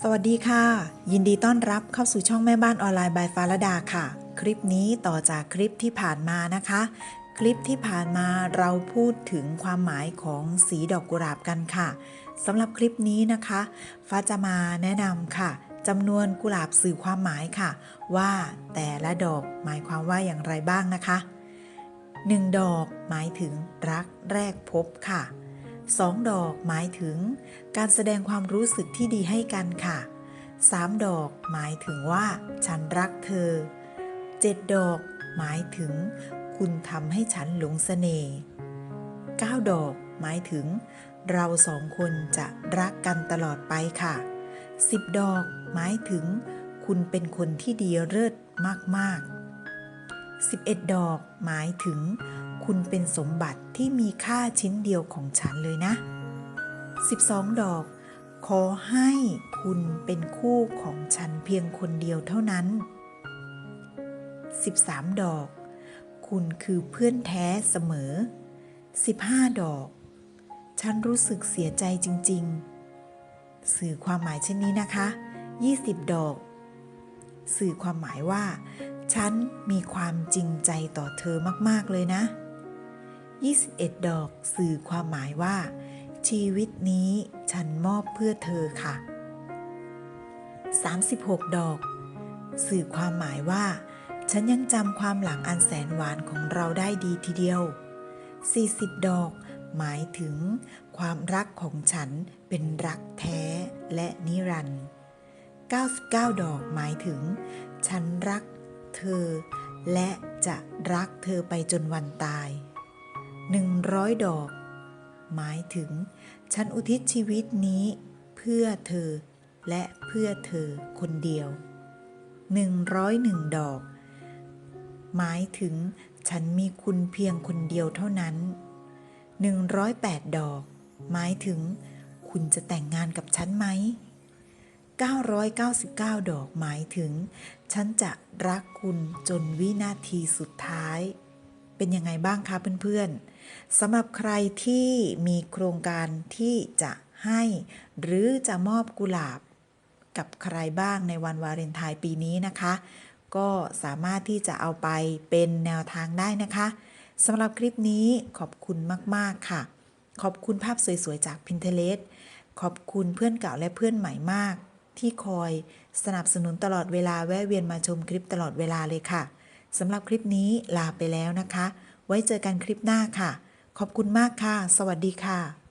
สวัสดีค่ะ ยินดีต้อนรับเข้าสู่ช่องแม่บ้านออนไลน์บายฟาลดาค่ะ คลิปนี้ต่อจากคลิปที่ผ่านมานะคะ คลิปที่ผ่านมาเราพูดถึงความหมายของสีดอกกุหลาบกันค่ะสำหรับคลิปนี้นะคะ ฟ้าจะมาแนะนำค่ะจำนวนกุหลาบสื่อความหมายค่ะ ว่าแต่ละดอกหมายความว่าอย่างไรบ้างนะคะ 1 ดอกหมายถึงรักแรกพบค่ะ 2ดอกหมายถึงการแสดงความรู้สึกที่ดีให้กันค่ะ3ดอกหมายถึงว่า ฉันรักเธอ7ดดอกหมายถึง คุณทำให้ฉันหลงเสน่ห์9ดอกหมายถึง เราสองคนจะรักกันตลอดไปค่ะ10ดอกหมายถึง คุณเป็นคนที่ดีเลิศมากๆ 11 ดอกหมายถึง คุณเป็นสมบัติที่มีค่าชิ้นเดียวของฉันเลยนะ 12 ดอก ขอให้คุณเป็นคู่ของฉันเพียงคนเดียวเท่านั้น 13 ดอก คุณคือเพื่อนแท้เสมอ 15 ดอก ฉันรู้สึกเสียใจจริง ๆ สื่อความหมายเช่นนี้นะคะ 20 ดอก สื่อความหมายว่า ฉันมีความจริงใจต่อเธอมาก ๆ เลยนะ 21 ดอกสื่อความหมายว่า ชีวิตนี้ฉันมอบเพื่อเธอค่ะ 36 ดอก สื่อความหมายว่า ฉันยังจำความหลังอันแสนหวานของเราได้ดีทีเดียว 40 ดอก หมายถึง ความรักของฉันเป็นรักแท้และนิรันดร์99 ดอกหมายถึง ฉันรักเธอ และจะรักเธอไปจนวันตาย 100ดอก หมายถึง ฉันอุทิศชีวิตนี้เพื่อเธอและเพื่อเธอคนเดียว101ดอก หมายถึงฉันมีคุณเพียงคนเดียวเท่านั้น108ดอก หมายถึง คุณจะแต่งงานกับฉันไหม999 ดอกหมายถึง ฉันจะรักคุณจนวินาทีสุดท้าย เป็นยังไงบ้างคะเพื่อนๆสำหรับใครที่มีโครงการที่จะให้ หรือจะมอบกุหลาบ กับใครบ้างในวันวาเลนไทน์ปีนี้นะคะ ก็สามารถที่จะเอาไปเป็นแนวทางได้นะคะสำหรับคลิปนี้ขอบคุณมากๆค่ะ ขอบคุณภาพสวยๆจาก Pinterest ขอบคุณเพื่อนเก่าและเพื่อนใหม่มาก ที่คอยสนับสนุนตลอดเวลาแวะเวียนมาชมคลิปตลอดเวลาเลยค่ะ สำหรับคลิปนี้ลาไปแล้วนะคะ ไว้เจอกันคลิปหน้าค่ะ ขอบคุณมากค่ะ สวัสดีค่ะ